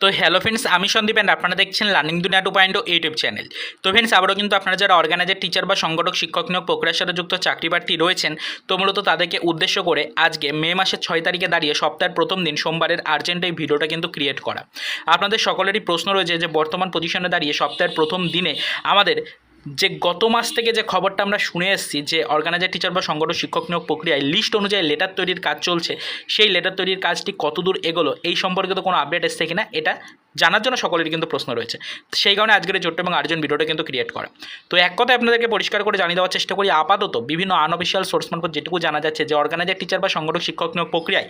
তো hello friends আমি Sandeep and আপনারা দেখছেন লার্নিং দু two point o YouTube channel তো ফ্রেন্ডস আবারও কিন্তু আপনারা যারা অর্গানাইজার টিচার বা সংগঠক, শিক্ষক নিয়োগ প্রক্রিয়ার সাথে যুক্ত চাকরি প্রার্থী রয়েছেন, তো মূলত তাদেরকে উদ্দেশ্য করে আজকে মে মাসের ছয় তারিখে দাঁড়িয়ে সপ্তাহের প্রথম দিন সোমবারের আর্জেন্ট এই ভিডিওটা কিন্তু ক্রিয়েট করা। আপনাদের সকলেরই প্রশ্ন রয়েছে যে বর্তমান পজিশনে দাঁড়িয়ে সপ্তাহের প্রথম দিনে আমাদের যে গত মাস থেকে যে খবরটা আমরা শুনে এসেছি যে অর্গানাইজার টিচার বা সংগঠন শিক্ষক নিয়োগ প্রক্রিয়ায় লিস্ট অনুযায়ী লেটার তৈরির কাজ চলছে, সেই লেটার তৈরির কাজটি কতদূর এগোলো, এই সম্পর্কে তো কোনো আপডেট এসছে কিনা, এটা জানার জন্য সকলেরই কিন্তু প্রশ্ন রয়েছে। সেই কারণে আজকের এই এবং আর্জেন্ট ভিডিওটা কিন্তু ক্রিয়েট করা। তো এক কথায় আপনাদেরকে পরিষ্কার করে জানিয়ে দেওয়ার চেষ্টা করি, আপাতত বিভিন্ন আনঅফিসিয়াল সোর্স মারফত যেটুকু জানা যাচ্ছে, যে অর্গানাইজার টিচার বা সংগঠক, শিক্ষক নিয়োগ প্রক্রিয়ায়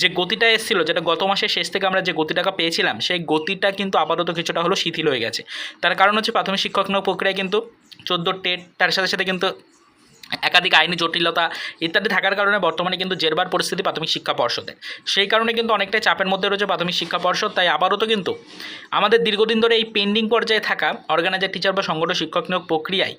যে গতিটা এসেছিল, যেটা গত মাসের শেষ থেকে আমরা যে গতিটাকে পেয়েছিলাম, সেই গতিটা কিন্তু আপাতত কিছুটা হলো শিথিল হয়ে গেছে। তার কারণ হচ্ছে প্রাথমিক শিক্ষক নিয়োগ প্রক্রিয়ায় কিন্তু চোদ্দ টেট, তার সাথে সাথে কিন্তু একাধিক আইনি জটিলতা ইত্যাদি থাকার কারণে বর্তমানে কিন্তু জেরবার পরিস্থিতি প্রাথমিক শিক্ষা পর্ষদের। সেই কারণে কিন্তু অনেকটাই চাপের মধ্যে রয়েছে প্রাথমিক শিক্ষা পর্ষদ, তাই আপাতত কিন্তু আমাদের দীর্ঘদিন ধরে এই পেন্ডিং পর্যায়ে থাকা অর্গানাইজার টিচার বা সংগঠন শিক্ষক নিয়োগ প্রক্রিয়ায়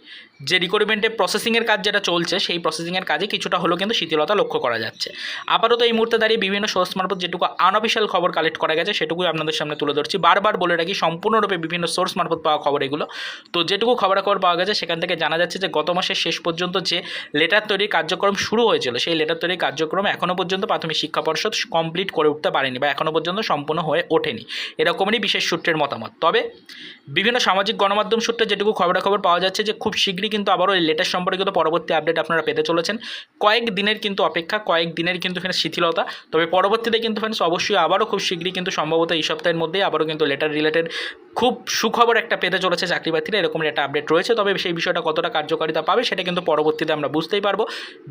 যে রিক্রুটমেন্টের প্রসেসিংয়ের কাজ যেটা চলছে, সেই প্রসেসিংয়ের কাজে কিছুটা হলেও কিন্তু শিথিলতা লক্ষ্য করা যাচ্ছে। আপাতত এই মুহূর্তে দাঁড়িয়ে বিভিন্ন সোর্স মারফত যেটুকু আনঅফিসিয়াল খবর কালেক্ট করা গেছে, সেটুকুই আপনাদের সামনে তুলে ধরছি। বারবার বলে রাখি, সম্পূর্ণরূপে বিভিন্ন সোর্স মারফত পাওয়া খবর এগুলো। তো যেটুকু খবরাখবর পাওয়া গেছে, সেখান থেকে জানা যাচ্ছে যে গত মাসের শেষ পর্যন্ত যে লেটার তৈরির কার্যক্রম শুরু হয়েছিল। সেই লেটার তৈরির কার্যক্রম এখনও পর্যন্ত প্রাথমিক শিক্ষা পর্ষদ কমপ্লিট করে উঠতে পারেনি বা এখনও পর্যন্ত সম্পূর্ণ হয়ে ওঠেনি। এরকমই বিশেষ সূত্রের মতামত। তবে বিভিন্ন সামাজিক গণমাধ্যম সূত্রে যেটুকু খবরাখবর পাওয়া যাচ্ছে যে, খুব শীঘ্রই কিন্তু আবারও এই লেটার সম্পর্কিত পরবর্তী আপডেট আপনারা পেতে চলেছেন। কয়েক দিনের কিন্তু অপেক্ষা, কয়েক দিনের কিন্তু এখানে শিথিলতা। তবে পরবর্তীতে কিন্তু ফ্রেন্ডস অবশ্যই আবারও খুব শীঘ্রই কিন্তু সম্ভবত এই সপ্তাহের মধ্যেই আবারও কিন্তু লেটার রিলেটেড খুব সুখবর একটা পেতে চলেছে চাকরি প্রার্থীরা, এরকম একটা আপডেট রয়েছে। তবে সেই বিষয়টা কতটা কার্যকারিতা পাবে সেটা কিন্তু পরবর্তীতে আমরা বুঝতেই পারব।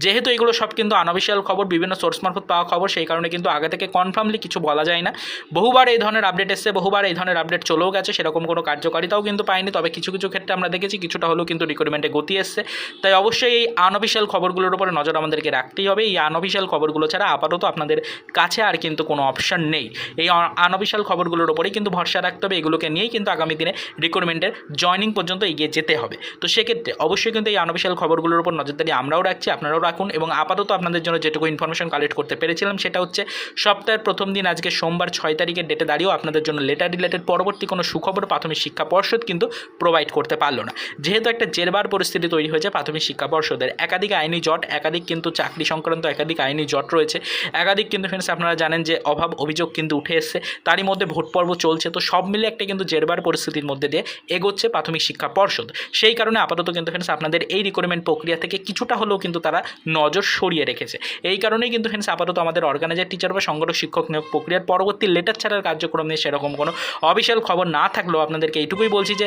যেহেতু এগুলো সব কিন্তু আনঅফিসিয়াল খবর, বিভিন্ন সোর্স মারফত পাওয়া খবর, সেই কারণে কিন্তু আগে থেকে কনফার্মলি কিছু বলা যায় না। বহুবার এই ধরনের আপডেট এসছে, বহুবার এই ধরনের আপডেট চলেও গেছে, সেরকম কোনো কার্যকারিতাও কিন্তু পাইনি। তবে কিছু কিছু ক্ষেত্রে আমরা দেখেছি কিছুটা হলেও কিন্তু রিক্রুটমেন্টে গতি এসছে। তাই অবশ্যই এই আনঅফিসিয়াল খবরগুলোর উপরে নজর আমাদেরকে রাখতেই হবে। এই আনঅফিসিয়াল খবরগুলো ছাড়া আপাতত আপনাদের কাছে আর কিন্তু কোনো অপশন নেই। এই আনঅফিসিয়াল খবরগুলোর উপরেই কিন্তু ভরসা রাখতে হবে, এগুলোকে নিয়েই কিন্তু আগামী দিনে রিক্রুটমেন্টের জয়নিং পর্যন্ত এগিয়ে যেতে হবে। তো সেক্ষেত্রে অবশ্যই কিন্তু এই আনঅফিসিয়াল খবরগুলোর উপর নজরদারি আমরাও রাখছি, আপনারাও রাখুন এবং আপাতত আপনাদের জন্য যেটুকু ইনফরমেশন কালেক্ট করতে পেরেছিলাম সেটা হচ্ছে সপ্তাহের প্রথম দিন আজকে সোমবার ছয় তারিখের ডেটে দাঁড়িয়েও আপনাদের জন্য লেটার রিলেটেড পরবর্তী কোনো সুখবর প্রাথমিক শিক্ষা পর্ষদ কিন্তু প্রোভাইড করতে পারল না। যেহেতু একটা জেরবার পরিস্থিতি তৈরি হয়েছে প্রাথমিক শিক্ষা পর্ষদের, একাধিক আইনি জট, একাধিক কিন্তু চাকরি সংক্রান্ত একাধিক আইনি জট রয়েছে, একাধিক কিন্তু ফ্রেন্ডস আপনারা জানেন যে অভাব অভিযোগ কিন্তু উঠে এসছে, তারই মধ্যে ভোট পর্ব চলছে, তো সব মিলে একটা কিন্তু জেরবার পরিস্থিতির মধ্যে দিয়ে এগোচ্ছে প্রাথমিক শিক্ষা পর্ষদ। সেই কারণে আপাতত কিন্তু ফ্রেন্ডস আপনাদের এই রিক্রুটমেন্ট প্রক্রিয়া থেকে কিছুটা হলেও কিন্তু তারা নজর সরিয়ে রেখেছে। এই কারণেই কিন্তু ফ্রেন্ডস আপাতত আমাদের অর্গানাইজার টিচার বা সংগঠক, শিক্ষক নিয়োগ প্রক্রিয়ার পরবর্তী লেটার ছাড়ার কার্যক্রম নিয়ে সেরকম কোনো অফিসিয়াল খবর না থাকলেও আপনাদেরকে এইটুকুই বলছি যে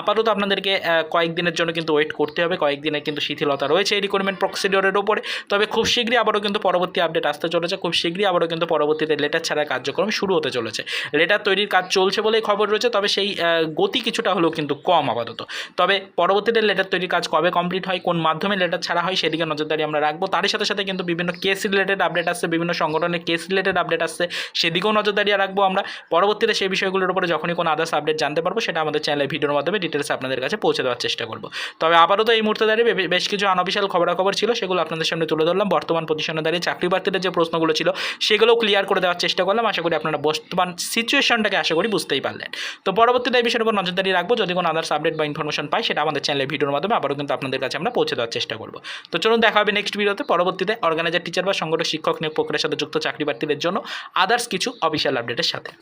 আপাতত আপনাদেরকে কয়েকদিনের জন্য কিন্তু ওয়েট করতে হবে। কয়েকদিনের কিন্তু শিথিলতা রয়েছে এই রিক্রুটমেন্ট প্রসিডিওরের ওপরে তবে খুব শীঘ্রই আবারও কিন্তু পরবর্তী আপডেট আসতে চলেছে। খুব শীঘ্রই আবারও কিন্তু পরবর্তীতে লেটার ছাড়ার কার্যক্রম শুরু হতে চলেছে। লেটার তৈরির কাজ চলছে বলেই খবর রয়েছে। তবে সেই গতি কিছুটা হলেও কিন্তু কম আপাতত। তবে পরবর্তীতে লেটার তৈরির কাজ কবে কমপ্লিট হয়, কোন মাধ্যমে লেটার ছাড়া হয় সেদিকে নজরদারি আমরা রাখব। তারই সাথে সাথে কিন্তু বিভিন্ন কেস রিলেটেড আপডেট আসছে, বিভিন্ন সংগঠনের কেস রিলেটেড আপডেট আসছে, সেদিকেও নজরদারি রাখব আমরা। পরবর্তীতে সেই বিষয়গুলোর উপরে যখনই কোনো আদার্স আপডেট জানতে পারব, সেটা আমাদের চ্যানেলের ভিডিওর মাধ্যমে ডিটেলস আপনাদের কাছে পৌঁছে দেওয়ার চেষ্টা করব। তবে আপাতত এই মুহূর্তে দাঁড়িয়ে বেশ কিছু আনঅফিসিয়াল খবরাখবর ছিল, সেগুলো আপনাদের সামনে তুলে ধরলাম। বর্তমান পজিশনে দাঁড়িয়ে চাকরি প্রার্থীদের যে প্রশ্নগুলো ছিল, সেগুলোও ক্লিয়ার করে দেওয়ার চেষ্টা করলাম। আশা করি আপনারা বর্তমান সিচুয়েশনটাকে আশা করি বুঝতেই পারলেন। তো পরবর্তীতে এই বিষয়ের উপর নজরদারি রাখব। যদি কোনো আদার্স আপডেট বা ইনফরমেশন পাই, সেটা আমাদের চ্যানেলের ভিডিওর মাধ্যমে আবারও কিন্তু আপনাদের কাছে আমরা পৌঁছে দেওয়ার চেষ্টা করব। তো চলুন দেখা হবে নেক্সট ভিডিওতে পরবর্তীতে অর্গানাইজার টিচার বা সংগঠক, শিক্ষক নিয়োগ প্রক্রিয়ার সাথে যুক্ত চাকরি প্রার্থীদের জন্য আদার্স কিছু অফিসিয়াল আপডেটের সাথে।